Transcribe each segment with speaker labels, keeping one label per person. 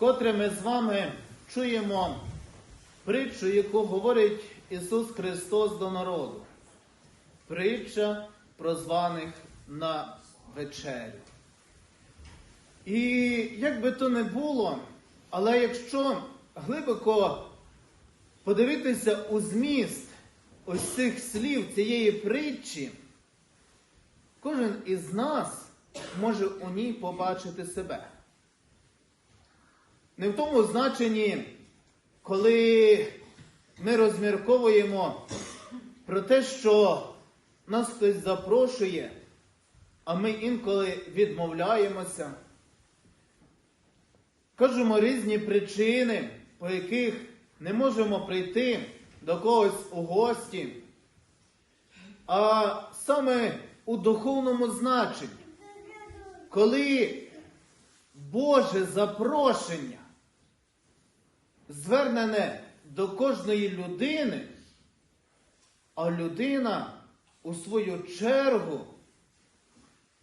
Speaker 1: вкотре ми з вами чуємо притчу, яку говорить Ісус Христос до народу. Притча про званих на вечерю. І як би то не було, але якщо глибоко подивитися у зміст ось цих слів цієї притчі, кожен із нас може у ній побачити себе. Не в тому значенні, коли ми розмірковуємо про те, що нас хтось запрошує, а ми інколи відмовляємося. Кажемо різні причини, по яких не можемо прийти до когось у гості, а саме у духовному значенні, коли Боже запрошення звернене до кожної людини, а людина у свою чергу,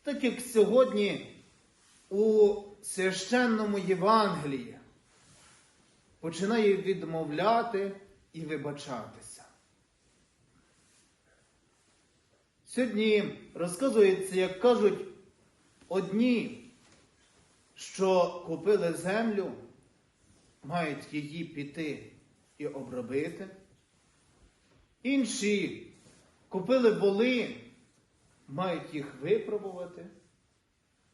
Speaker 1: так як сьогодні у священному Євангелії, починає відмовляти і вибачатися. Сьогодні розказується, як кажуть, одні, що купили землю, мають її піти і обробити. Інші купили воли, мають їх випробувати,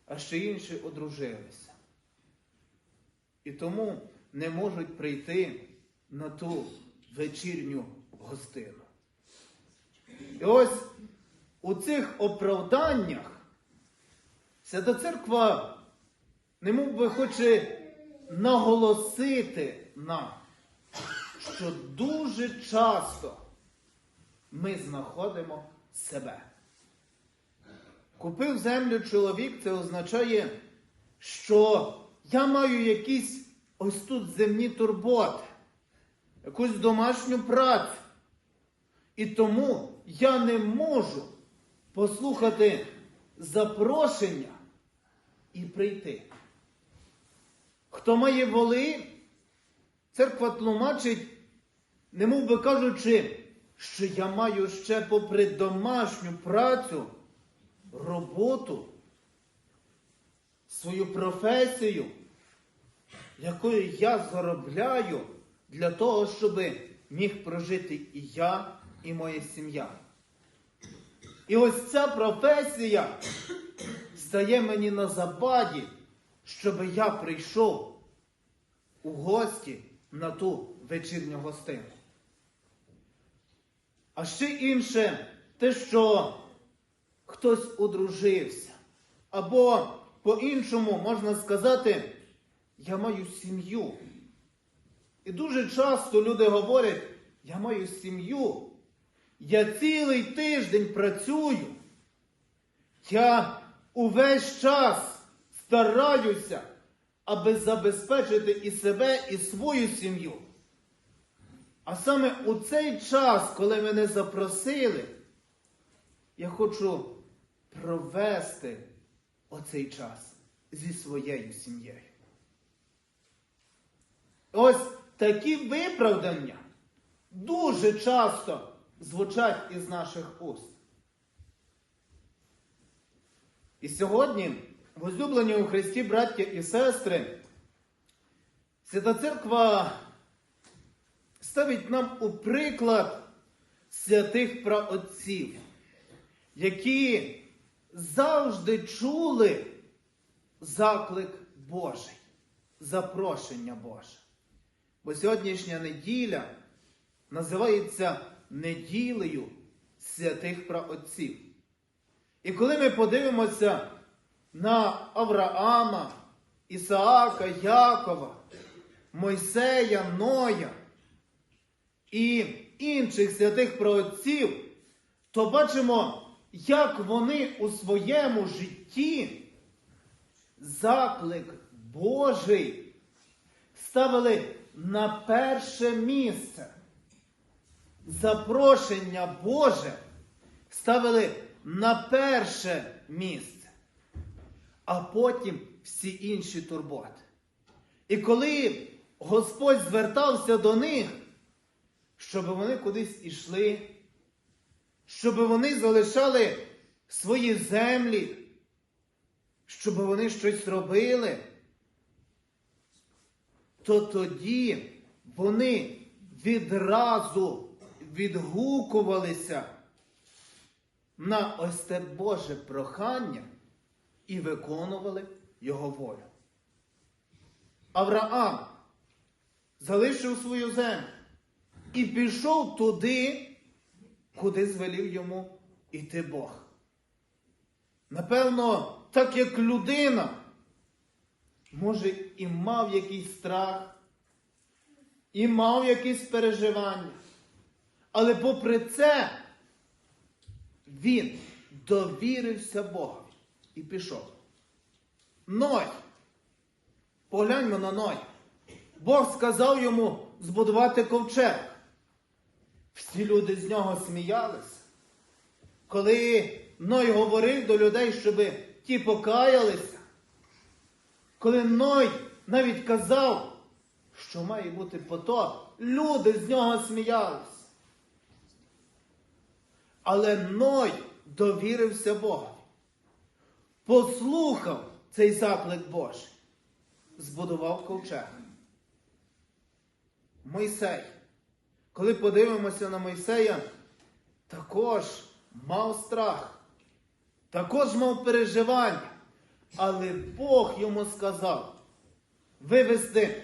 Speaker 1: а ще інші одружилися. І тому не можуть прийти на ту вечірню гостину. І ось у цих оправданнях Свята Церква немов би хоче наголосити нам, що дуже часто ми знаходимо себе. Купив землю чоловік, це означає, що я маю якісь ось тут земні турботи, якусь домашню працю. І тому я не можу послухати запрошення і прийти. Хто має воли, церква тлумачить, немов би кажучи, що я маю ще попри домашню працю, роботу, свою професію, якою я заробляю для того, щоб міг прожити і я, і моя сім'я. І ось ця професія стає мені на забаді, щоб я прийшов у гості на ту вечірню гостину. А ще інше те, що хтось одружився. Або по-іншому можна сказати, я маю сім'ю. І дуже часто люди говорять, я маю сім'ю. Я цілий тиждень працюю. Я увесь час стараюся, аби забезпечити і себе, і свою сім'ю. А саме у цей час, коли мене запросили, я хочу провести оцей час зі своєю сім'єю. Ось такі виправдання дуже часто звучать із наших уст. І сьогодні, возлюблені у Христі, браття і сестри, Свята Церква ставить нам у приклад святих праотців, які завжди чули заклик Божий, запрошення Боже. Бо сьогоднішня неділя називається неділею святих праотців. І коли ми подивимося на Авраама, Ісаака, Якова, Мойсея, Ноя і інших святих праотців, то бачимо, як вони у своєму житті заклик Божий ставили на перше місце. Запрошення Боже ставили на перше місце, а потім всі інші турботи. І коли Господь звертався до них, щоб вони кудись ішли, щоб вони залишали свої землі, щоб вони щось робили, то тоді вони відразу відгукувалися на ось те Боже прохання і виконували його волю. Авраам залишив свою землю і пішов туди, куди звелів йому іти Бог. Напевно, так як людина, може, і мав якийсь страх, і мав якісь переживання. Але попри це, він довірився Богові і пішов. Ной. Погляньмо на Ной. Бог сказав йому збудувати ковчег. Всі люди з нього сміялися. Коли Ной говорив до людей, щоб ті покаялися, коли Ной навіть казав, що має бути потоп, люди з нього сміялися. Але Ной довірився Богу. Послухав цей заклик Божий, збудував ковчег. Мойсей. Коли подивимося на Мойсея, також мав страх, також мав переживання, але Бог йому сказав вивести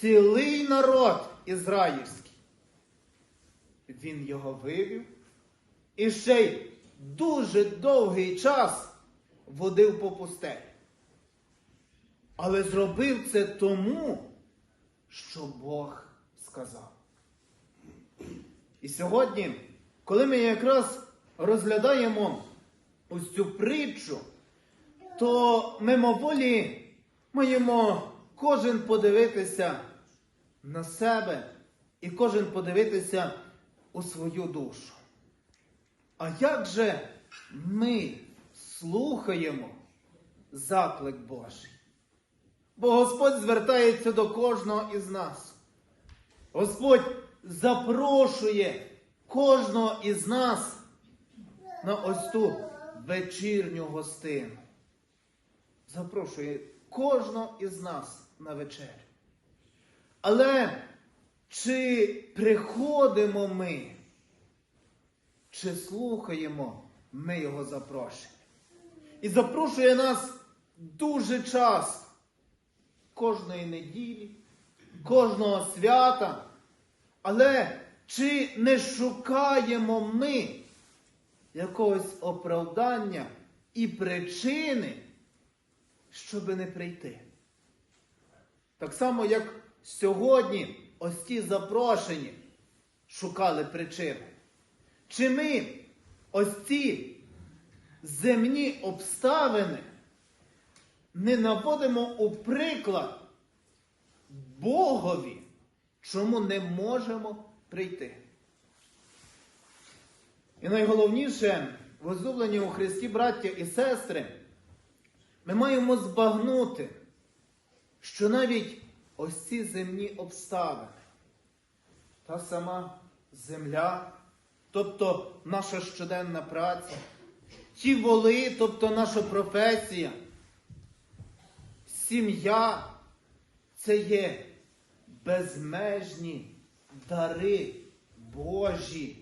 Speaker 1: цілий народ ізраїльський. Він його вивів і ще й дуже довгий час водив по пустелі. Але зробив це тому, що Бог сказав. І сьогодні, коли ми якраз розглядаємо ось цю притчу, то мимоволі маємо кожен подивитися на себе і кожен подивитися у свою душу. А як же ми слухаємо заклик Божий? Бо Господь звертається до кожного із нас. Господь запрошує кожного із нас на ось ту вечірню гостину. Запрошує кожного із нас на вечерю. Але чи приходимо ми, чи слухаємо ми Його запрошення? І запрошує нас дуже часто, кожної неділі, кожного свята. Але чи не шукаємо ми якогось оправдання і причини, щоби не прийти? Так само, як сьогодні ось ті запрошені шукали причини. Чи ми ось ці земні обставини не наводимо у приклад Богові, чому не можемо прийти? І найголовніше, возлюблені у Христі, браття і сестри, ми маємо збагнути, що навіть ось ці земні обставини, та сама земля, тобто наша щоденна праця, ті воли, тобто наша професія, сім'я це є безмежні дари Божі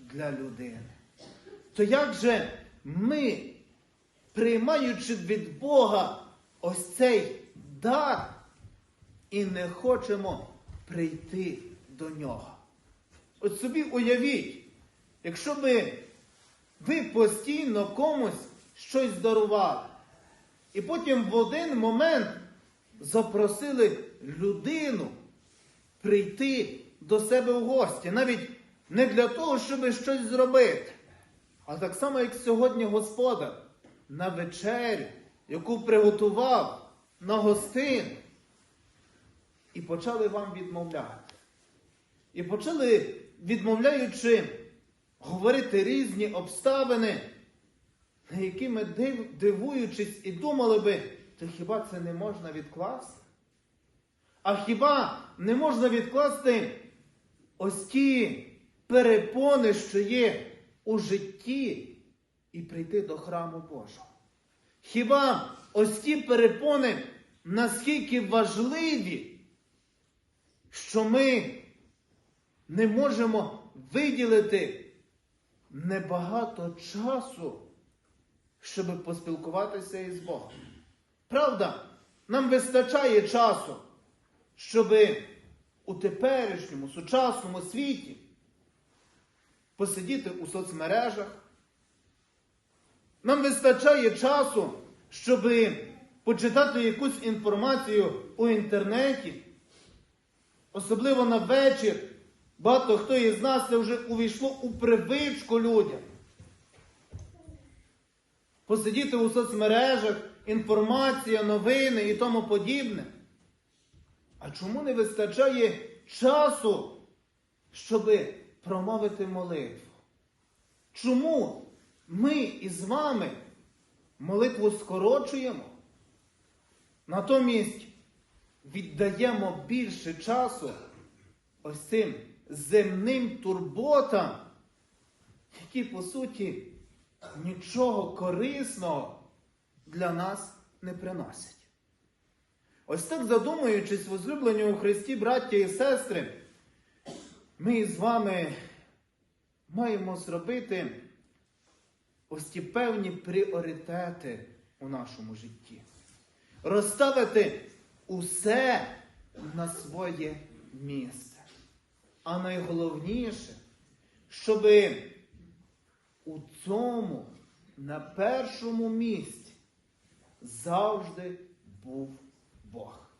Speaker 1: для людини. То як же ми, приймаючи від Бога ось цей дар, і не хочемо прийти до нього? От собі уявіть, якщо би ви постійно комусь щось дарували, і потім в один момент запросили людину прийти до себе в гості, навіть не для того, щоб щось зробити, а так само, як сьогодні Господар на вечерю, яку приготував на гостину, і почали вам відмовляти. І почали, відмовляючи, говорити різні обставини, на які ми дивуючись і думали би, то хіба це не можна відкласти? А хіба не можна відкласти ось ті перепони, що є у житті, і прийти до храму Божого? Хіба ось ті перепони наскільки важливі, що ми не можемо виділити небагато часу, щоб поспілкуватися із Богом? Правда, нам вистачає часу, щоб у теперішньому сучасному світі посидіти у соцмережах. Нам вистачає часу, щоб почитати якусь інформацію у інтернеті. Особливо на вечір. Багато хто із нас це вже увійшло у привичку людям. Посидіти у соцмережах, інформація, новини і тому подібне. А чому не вистачає часу, щоб промовити молитву? Чому ми із вами молитву скорочуємо? Натомість віддаємо більше часу ось цим земним турботам, які, по суті, нічого корисного для нас не приносять. Ось так задумуючись, возлюблені у Христі, браття і сестри, ми з вами маємо зробити ось ті певні пріоритети у нашому житті. Розставити усе на своє місце. А найголовніше, щоб у цьому на першому місці завжди був Бог.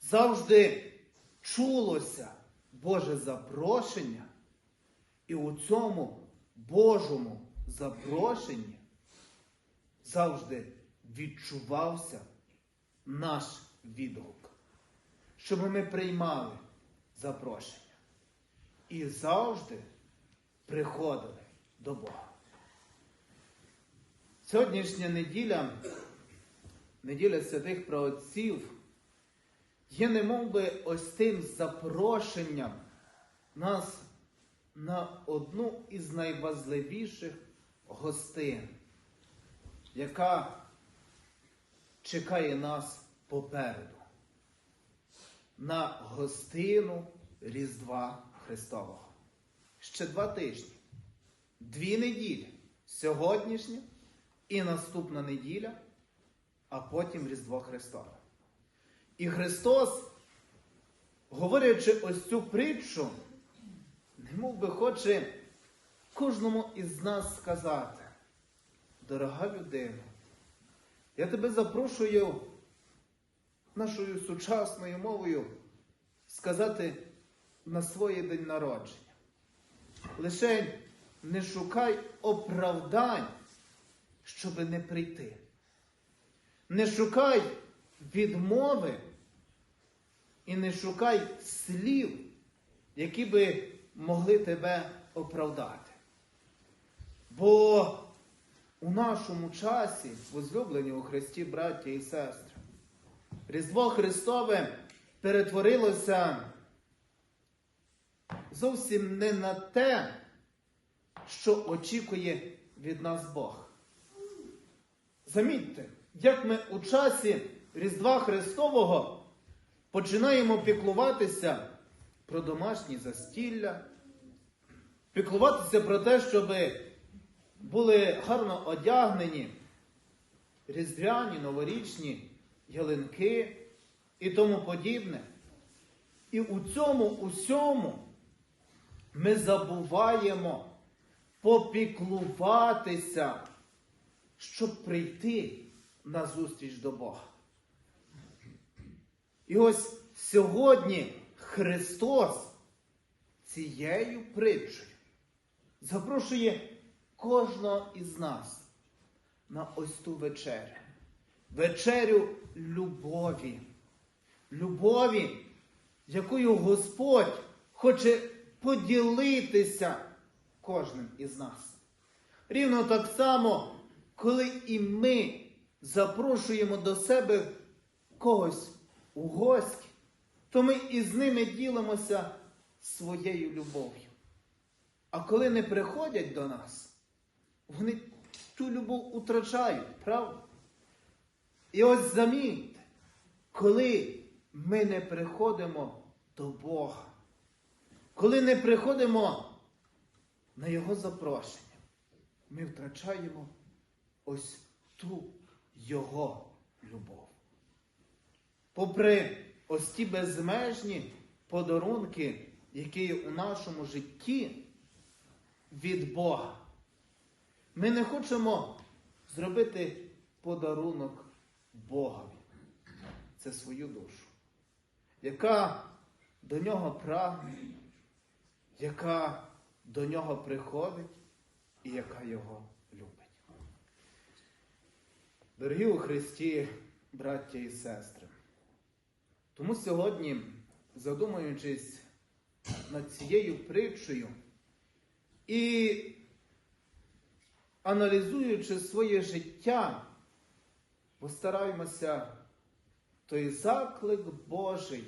Speaker 1: Завжди чулося Боже запрошення, і у цьому Божому запрошенні завжди відчувався наш відгук, щоб ми приймали запрошення і завжди приходили до Бога. Сьогоднішня неділя, неділя святих праотців, є немов би ось тим запрошенням нас на одну із найважливіших гостин, яка чекає нас попереду. На гостину Різдва Христового. Ще два тижні, дві неділі, сьогоднішня і наступна неділя, а потім Різдво Христове. І Христос, говорячи ось цю притчу, немов би хоче кожному із нас сказати, дорога людина, я тебе запрошую нашою сучасною мовою сказати на своє день народження. Лише не шукай оправдань, щоби не прийти. Не шукай відмови і не шукай слів, які би могли тебе оправдати. Бо у нашому часі, возлюблені у Христі, браття і сестри, Різдво Христове перетворилося зовсім не на те, що очікує від нас Бог. Замітьте, як ми у часі Різдва Христового починаємо піклуватися про домашні застілля, піклуватися про те, щоб були гарно одягнені різдвяні, новорічні ялинки і тому подібне. І у цьому усьому ми забуваємо попіклуватися, щоб прийти на зустріч до Бога. І ось сьогодні Христос цією притчею запрошує кожного із нас на ось ту вечерю. Вечерю любові. Любові, якою Господь хоче поділитися кожним із нас. Рівно так само, коли і ми запрошуємо до себе когось у гості, то ми із ними ділимося своєю любов'ю. А коли не приходять до нас, вони ту любов утрачають, правда? І ось замітьте, коли ми не приходимо до Бога, коли не приходимо на Його запрошення, ми втрачаємо ось ту Його любов. Попри ось ті безмежні подарунки, які у нашому житті від Бога, ми не хочемо зробити подарунок Богові. Це свою душу, яка до нього прагне, яка до нього приходить і яка його любить. Дорогі у Христі, браття і сестри, тому сьогодні, задумуючись над цією притчею і аналізуючи своє життя, постараємося той заклик Божий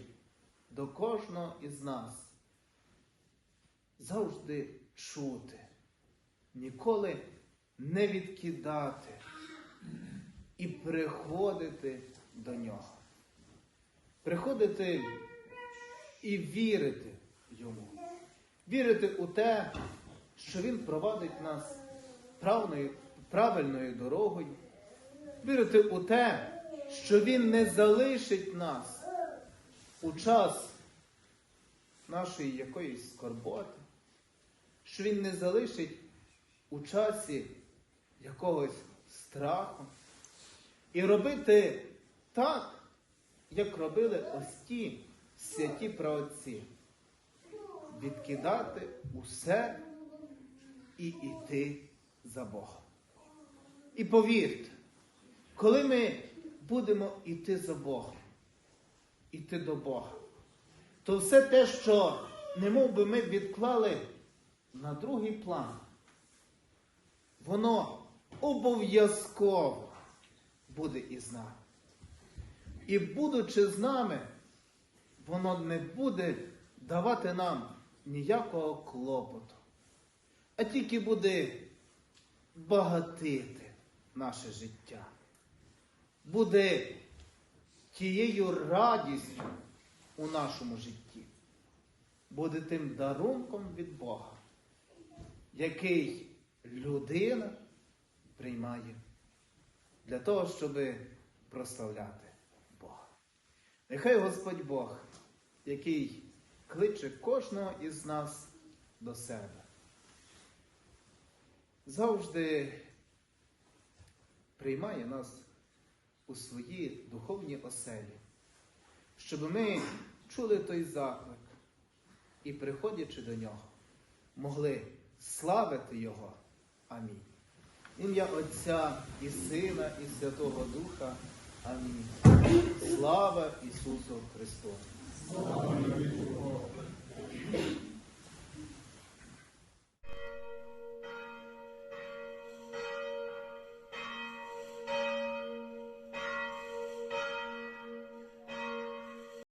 Speaker 1: до кожного із нас завжди чути, ніколи не відкидати і приходити до нього. Приходити і вірити йому. Вірити у те, що Він провадить нас правною, правильною дорогою. Вірити у те, що Він не залишить нас у час нашої якоїсь скорботи, що Він не залишить у часі якогось страху. І робити так, як робили ось ті святі праотці. Відкидати усе і йти за Богом. І повірте, коли ми будемо йти за Богом, йти до Бога, то все те, що не мов би ми відклали на другий план, воно обов'язково буде із нами. І будучи з нами, воно не буде давати нам ніякого клопоту, а тільки буде багатити наше життя, буде тією радістю у нашому житті, буде тим дарунком від Бога, який людина приймає для того, щоб прославляти Бога. Нехай Господь Бог, який кличе кожного із нас до себе, завжди приймає нас у своїй духовній оселі, щоб ми чули той заклик і, приходячи до нього, могли славити Його. Амінь. Ім'я Отця і Сина, і Святого Духа. Амінь. Слава Ісусу Христу!